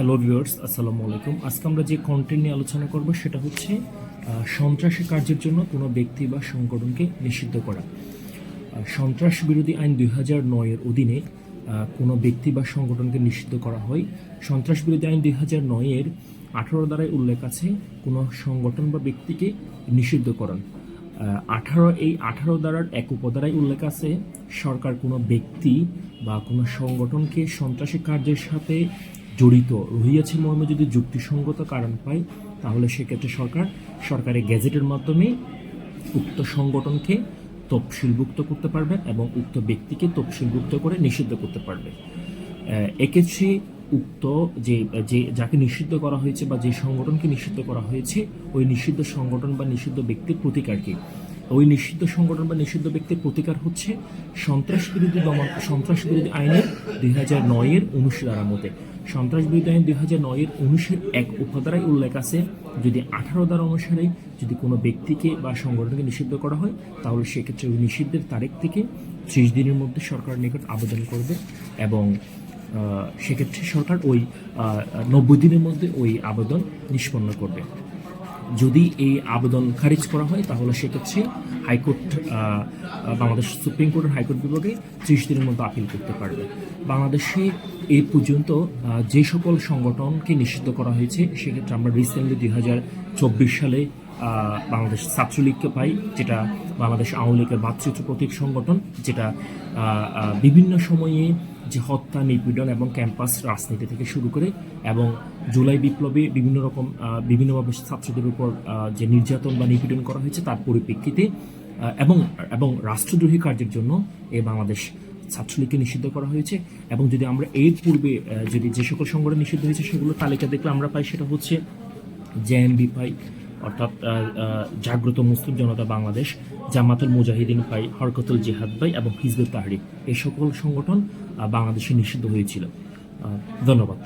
Hello viewers আসসালামু আলাইকুম। আজকে আমরা যে কন্টেন্ট নিয়ে আলোচনা করব সেটা হচ্ছে সন্ত্রাসী কার্যের জন্য কোনো ব্যক্তি বা সংগঠনকে নিষিদ্ধ করা। সন্ত্রাস বিরোধী আইন দুই হাজার নয়ের অধীনে কোনো ব্যক্তি বা সংগঠনকে নিষিদ্ধ করা হয়। সন্ত্রাস বিরোধী আইন দুই হাজার নয়ের আঠারো দ্বারায় উল্লেখ আছে, কোনো সংগঠন বা ব্যক্তিকে নিষিদ্ধকরণ আঠারো, এই আঠারো দ্বারার এক উপধারায় উল্লেখ আছে, সরকার কোনো ব্যক্তি বা কোনো সংগঠনকে সন্ত্রাসী কার্যের সাথে জড়িত রহিয়াছে মর্মে যদি যুক্তিসঙ্গত কারণ পায় তাহলে সেক্ষেত্রে সরকার সরকারি গ্যাজেটের মাধ্যমে উক্ত সংগঠনকে তফসিলভুক্ত করতে পারবে এবং উক্ত ব্যক্তিকে তফসিলভুক্ত করে নিষিদ্ধ করতে পারবে। এক্ষেত্রে উক্ত যে যে, যাকে নিষিদ্ধ করা হয়েছে বা যে সংগঠনকে নিষিদ্ধ করা হয়েছে, ওই নিষিদ্ধ সংগঠন বা নিষিদ্ধ ব্যক্তির প্রতিকার কি? ওই নিষিদ্ধ সংগঠন বা নিষিদ্ধ ব্যক্তির প্রতিকার হচ্ছে সন্ত্রাস বিরোধী দমন সন্ত্রাস বিরোধী আইনের দুই হাজার নয়ের অনুশীলনের মতে সন্ত্রাস বিরোধী আইন দুই হাজার নয়ের অনুচ্ছেদ এক উপাধারায় উল্লেখ আছে, যদি আঠারো দ্বারা অনুসারে যদি কোনো ব্যক্তিকে বা সংগঠনকে নিষিদ্ধ করা হয়, তাহলে সেক্ষেত্রে ওই নিষিদ্ধের তারিখ থেকে ত্রিশ দিনের মধ্যে সরকারের নিকট আবেদন করবে এবং সেক্ষেত্রে সরকার ওই নব্বই দিনের মধ্যে ওই আবেদন নিষ্পন্ন করবে। যদি এই আবেদন খারিজ করা হয়, তাহলে সেক্ষেত্রে হাইকোর্ট বাংলাদেশ সুপ্রিম কোর্টের হাইকোর্ট বিভাগে ত্রিশ দিনের মধ্যে আপিল করতে পারবে। বাংলাদেশে এই পর্যন্ত যে সকল সংগঠনকে নিষিদ্ধ করা হয়েছে, সেক্ষেত্রে আমরা রিসেন্টলি দুই সালে বাংলাদেশ ছাত্রলীগকে পাই, যেটা বাংলাদেশ আওয়ামী লীগের মাতৃত্ব প্রতীক সংগঠন, যেটা বিভিন্ন সময়ে যে হত্যা, নিপীড়ন এবং ক্যাম্পাস রাজনীতি থেকে শুরু করে এবং জুলাই বিপ্লবে বিভিন্ন রকম বিভিন্নভাবে ছাত্রদের উপর যে নির্যাতন বা নিপীড়ন করা হয়েছে তার পরিপ্রেক্ষিতে এবং এবং রাষ্ট্রদ্রোহী কার্যের জন্য এই বাংলাদেশ ছাত্রলীগকে নিষিদ্ধ করা হয়েছে। এবং যদি আমরা এর পূর্বে যদি যে সকল সংগঠন নিষিদ্ধ হয়েছে সেগুলো তালিকা দেখলে আমরা পাই, সেটা হচ্ছে জেএমবি পাই অর্থাৎ জাগ্রত মুসলিম জনতা বাংলাদেশ, জামাতুল মুজাহিদিন ভাই, হরকতুল জিহাদ ভাই এবং হিজবুল তাহরিক, এই সকল সংগঠন বাংলাদেশে নিষিদ্ধ হয়েছিল। ধন্যবাদ।